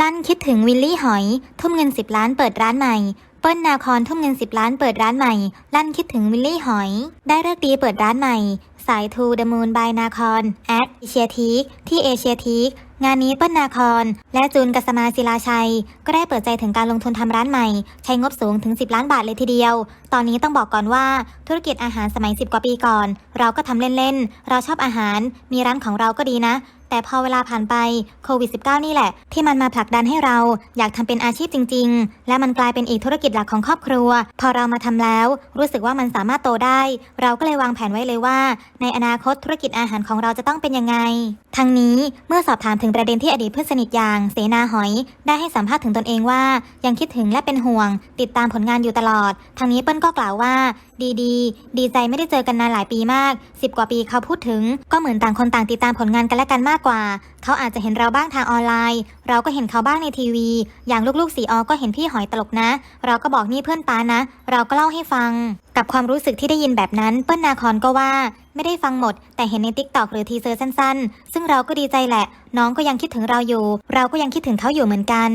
ลั่นคิดถึงวิลลี่หอย ทุ่มเงิน 10 ล้านเปิดร้านใหม่ เปิ้ลนาคอนทุ่มเงิน 10 ล้านเปิดร้านใหม่ ลั่นคิดถึงวิลลี่หอย ได้เลิกดีเปิดร้านใหม่ สายทูเดมูนบายนาคอนแอดเอเชียทีคที่เอเชียทีคงานนี้เปิ้ลนาคอนและจูนกัสมาศิลาชัย ก็ได้เปิดใจถึงการลงทุนทำร้านใหม่ ใช้งบสูงถึง 10 ล้านบาทเลยทีเดียว ตอนนี้ต้องบอกก่อนว่าธุรกิจอาหารสมัย 10 กว่าปีก่อน เราก็ทำเล่นๆ เราชอบอาหาร มีร้านของเราก็ดีนะ แต่พอเวลาผ่านไปโควิด -19 นี่แหละ ที่มันมาผลักดันให้เราอยากทำเป็นอาชีพจริง ๆ และมันกลายเป็นอีกธุรกิจหลักของครอบครัว พอเรามาทำแล้ว รู้สึกว่ามันสามารถโตได้ เราก็เลยวางแผนไว้เลยว่า ในอนาคตธุรกิจอาหารของเราจะต้องเป็นยังไง ทั้งนี้เมื่อสอบถามถึงประเด็นที่อดีตเพื่อนสนิทอย่างเสนาหอย ได้ให้สัมภาษณ์ถึงตนเองว่า ยังคิดถึงและเป็นห่วง ติดตามผลงานอยู่ตลอดทางนี้เปิ้ลก็กล่าวว่า ดีดีๆดีใจไม่ได้เจอกันนานหลายปีมาก 10 กว่าปีเขาพูดถึง ก็เหมือนต่างคนต่างติดตามผลงานกันและกันมากกว่า เขาอาจจะเห็นเราบ้างทางออนไลน์ เราก็เห็นเขาบ้างในทีวี อย่างลูกๆสีออก็เห็นพี่หอยตลกนะ เราก็บอกนี่เพื่อนป้านะ เราก็เล่าให้ฟัง กับความรู้สึกที่ได้ยินแบบนั้นเปิ้ลนาคอนก็ว่า ไม่ได้ฟังหมด แต่เห็นในติ๊กตอกหรือทีเซอร์สั้น ๆ ซึ่งเราก็ดีใจแหละ น้องก็ยังคิดถึงเราอยู่ เราก็ยังคิดถึงเขาอยู่เหมือนกัน